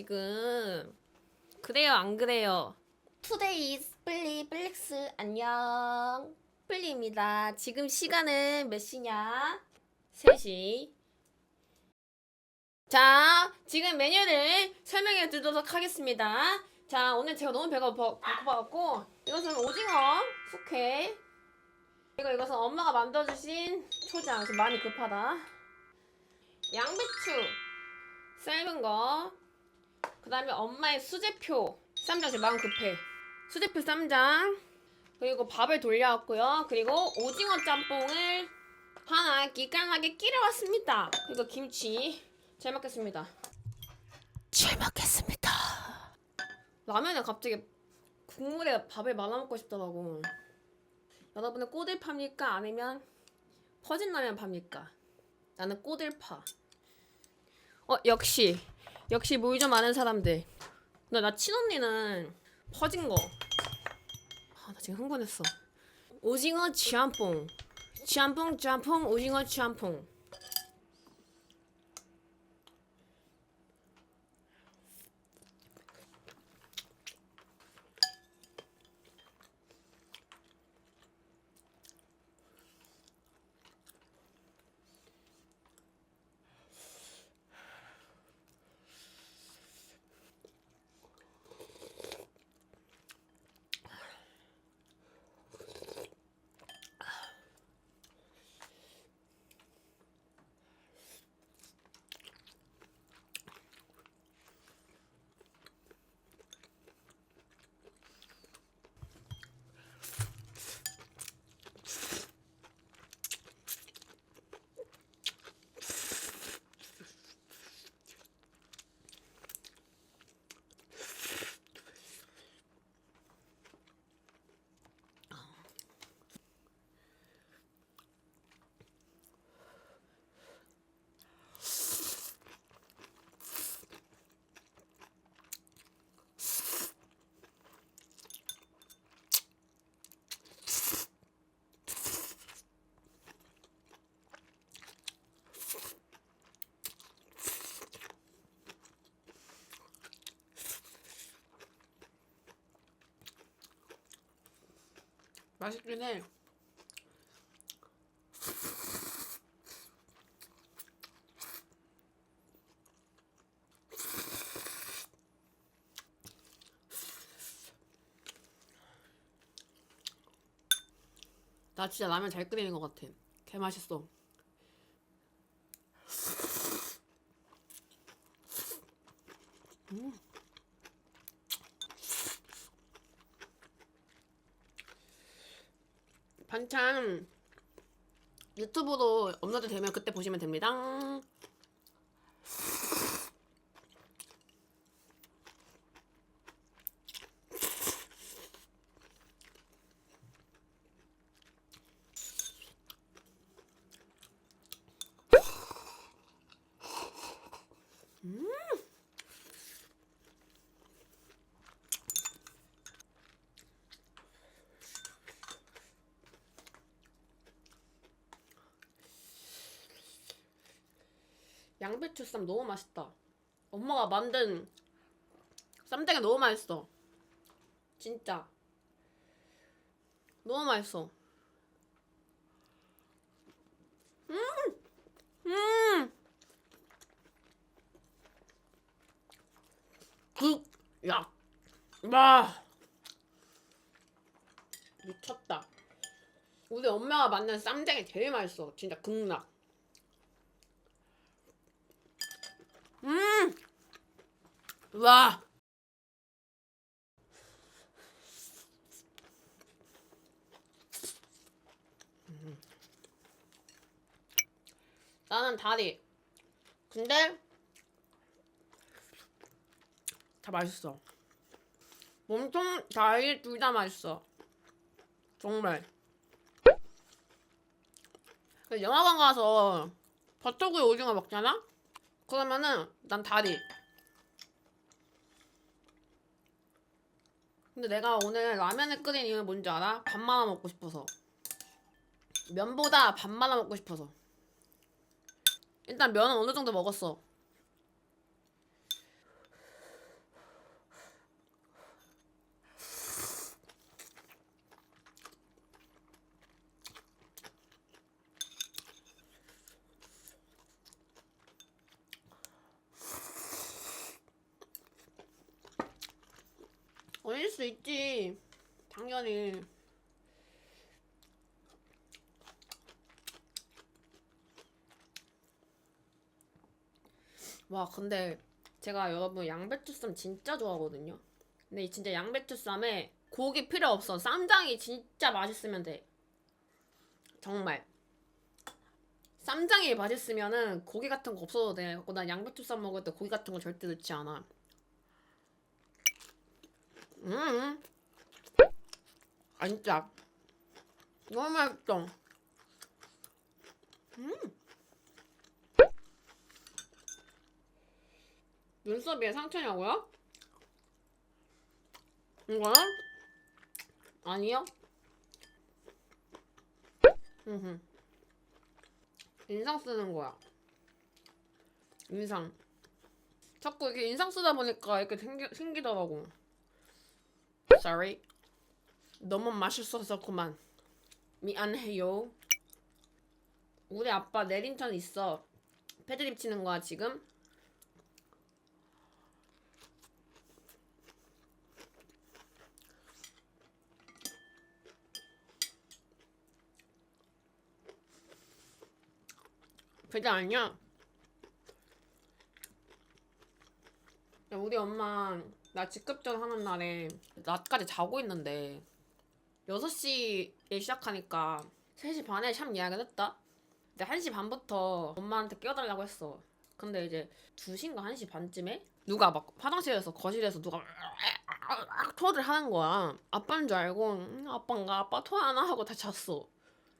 지금. 그래요 안 그래요? 투데이즈 플리 플렉스 안녕. 플리입니다. 지금 시간은 몇 시냐? 3시. 자, 지금 메뉴를 설명해 드리도록 하겠습니다. 자, 오늘 제가 너무 배가 고- 고파갖고 이것은 오징어 숙회 그리고 이것은 엄마가 만들어주신 초장 지금 많이 급하다. 양배추 삶은 거. 그 다음에 엄마의 수제표 쌈장 지금 마음 급해. 수제표 쌈장 그리고 밥을 돌려왔고요. 그리고 오징어 짬뽕을 하나 기깔나게 끼려왔습니다. 그리고 김치 잘 먹겠습니다. 잘 먹겠습니다. 라면에 갑자기 국물에 밥을 말아 먹고 싶더라고. 여러분은 꼬들 팝니까? 아니면 퍼진 라면 팝니까? 나는 꼬들 파. 어 역시 역시 물좀 아는 사람들. 근데 나 친언니는 퍼진 거. 아 나 지금 흥분했어. 오징어 짬뽕. 짬뽕 짬뽕 오징어 짬뽕. 맛있긴 해. 나 진짜 라면 잘 끓이는 것 같아. 개 맛있어. 음. 반찬 유튜브로 업로드 되면 그때 보시면 됩니다. 양배추 쌈 너무 맛있다. 엄마가 만든 쌈장이 너무 맛있어. 진짜. 너무 맛있어. 음! 음! 그, 야. 와. 미쳤다. 우리 엄마가 만든 쌈장이 제일 맛있어. 진짜 극락. 음! 와! 음. 나는 다리. 근데 다 맛있어. 몸통 다리 둘 다 맛있어. 정말. 그 영화관 가서 버터구이 오징어 먹잖아? 그러면은 난 다리. 근데 내가 오늘 라면을 끓인 이유는 뭔지 알아? 밥 말아 먹고 싶어서. 면보다 밥 말아 먹고 싶어서. 일단 면은 어느 정도 먹었어. 올릴 수 있지. 당연히. 와 근데 제가 여러분 양배추쌈 진짜 좋아하거든요. 근데 이 진짜 양배추쌈에 고기 필요 없어. 쌈장이 진짜 맛있으면 돼. 정말. 쌈장이 맛있으면은 고기 같은 거 없어도 돼. 난 양배추쌈 먹을 때 고기 같은 거 절대 넣지 않아. 음. 아 진짜 너무 맛있어. 음. 눈썹에 상처냐고요? 이거는? 아니요. 음. 인상 쓰는 거야. 인상. 자꾸 이렇게 인상 쓰다 보니까 이렇게 생기, 생기더라고. Sorry. 너무 맛있어서 그만. 미안해요. 우리 아빠 내린천 있어. 패드립 치는 거야 지금? 배달 아니야? 야, 우리 엄마 나 직급전 하는 날에 낮까지 자고 있는데 6시에 시작하니까 3시 반에 샵 예약을 했다. 근데 1시 반부터 엄마한테 깨워달라고 했어. 근데 이제 2시인가 1시 반쯤에 누가 막 화장실에서 거실에서 누가 토를 하는 거야. 아빠인 줄 알고 음, 아빠인가 아빠 토하나 하고 다 잤어.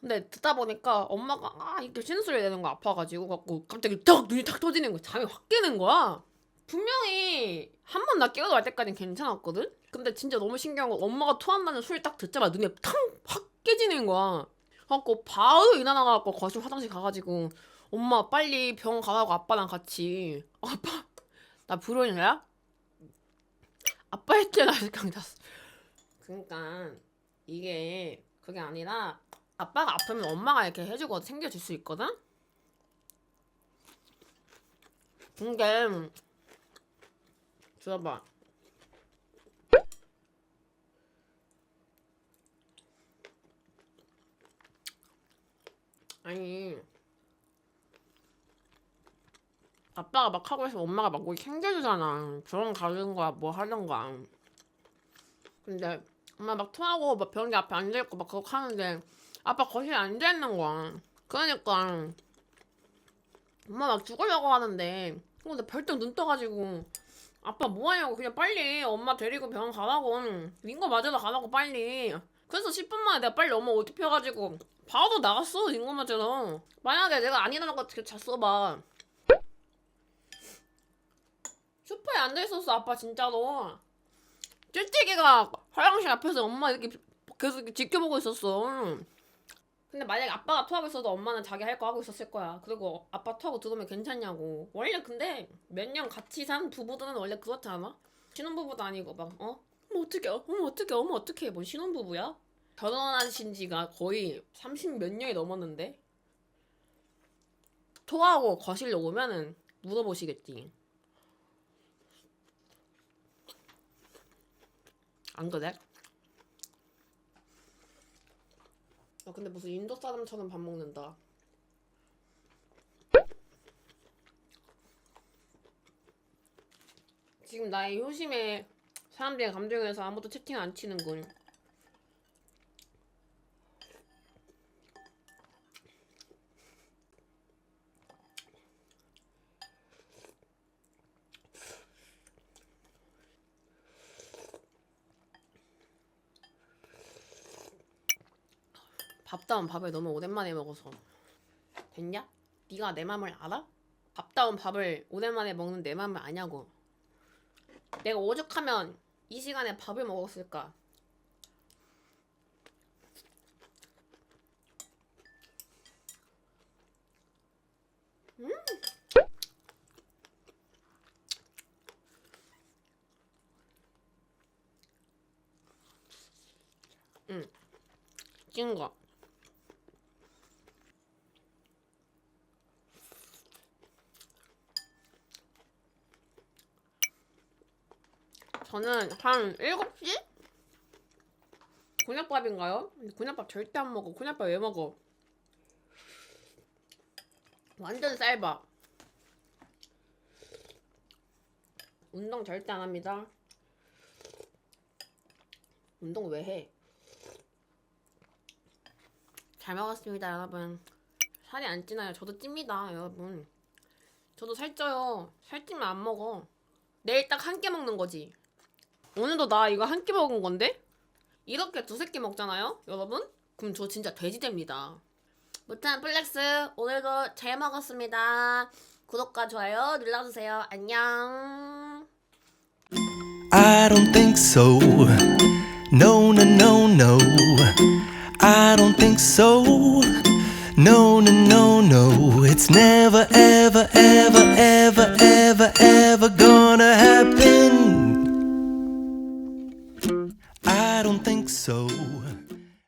근데 듣다 보니까 엄마가 아 이렇게 쉬는 소리 내는 거 아파가지고 갖고 갑자기 딱 눈이 탁 터지는 거야. 잠이 확 깨는 거야. 분명히 한 번 나 깨어날 때까지는 괜찮았거든? 근데 진짜 너무 신기한 건 엄마가 토한다는 소리 딱 듣자마자 눈이 탕확 깨지는 거야. 그래갖고 바로 일어나가갖고 거실 화장실 가가지고 엄마 빨리 병원 가라고 아빠랑 같이 아빠 나 불효이야? 아빠 했지 나 그냥 잤어. 그러니까 이게 그게 아니라 아빠가 아프면 엄마가 이렇게 해주고 챙겨줄 수 있거든? 근데 들어봐. 아니 아빠가 막 하고 있으면 엄마가 막 거기 챙겨주잖아. 병원 가는 거야 뭐 하던가 근데 엄마 막 토하고 막 변기 앞에 앉아있고 막 그렇게 하는데 아빠 거실에 앉아있는 거야. 그러니까 엄마 막 죽으려고 하는데. 근데 벌떡 눈 떠가지고 아빠 뭐하냐고 그냥 빨리 엄마 데리고 병원 가라고. 링거 맞으러 가라고 빨리. 그래서 10분 만에 내가 빨리 엄마 옷 입혀가지고 바로 나갔어 링거 맞으러 만약에 내가 안 일어나고 어떻게 잤어 봐. 소파에 앉아있었어 아빠 진짜로. 찔찔이가 화장실 앞에서 엄마 이렇게 계속 이렇게 지켜보고 있었어 근데 만약에 아빠가 토하고 있어도 엄마는 자기 할 거 하고 있었을 거야. 그리고 아빠 토하고 들어오면 괜찮냐고. 원래 근데 몇 년 같이 산 부부들은 원래 그렇지 않아? 신혼부부도 아니고 막 어? 어머 어떡해 어머 어떡해 어머 어떡해 뭐 신혼부부야? 결혼하신 지가 거의 30 몇 년이 넘었는데 토하고 거실로 오면은 물어보시겠지. 안 그래? 아 근데 무슨 인도 사람처럼 밥 먹는다. 지금 나의 효심에 사람들의 감정에서 아무도 채팅 안 치는군. 밥다운 밥을 너무 오랜만에 먹어서 됐냐? 네가 내 맘을 알아? 밥다운 밥을 오랜만에 먹는 내 맘을 아냐고 내가 오죽하면 이 시간에 밥을 먹었을까 음. 찐 거. 저는 한 7시? 곤약밥인가요? 곤약밥 절대 안 먹어. 곤약밥 왜 먹어? 완전 쌀밥. 운동 절대 안 합니다. 운동 왜 해? 잘 먹었습니다, 여러분. 살이 안 찌나요? 저도 찝니다, 여러분. 저도 살쪄요. 살찌면 안 먹어. 내일 딱 한 끼 먹는 거지. 오늘도 나 이거 한 끼 먹은 건데? 이렇게 두세 끼 먹잖아요, 여러분? 그럼 저 진짜 돼지 됩니다. 무탄 플렉스 오늘도 잘 먹었습니다. 구독과 좋아요 눌러주세요. 안녕. I don't think so. No, no, no, no. I don't think so. No, no, no, no. It's never, ever, ever,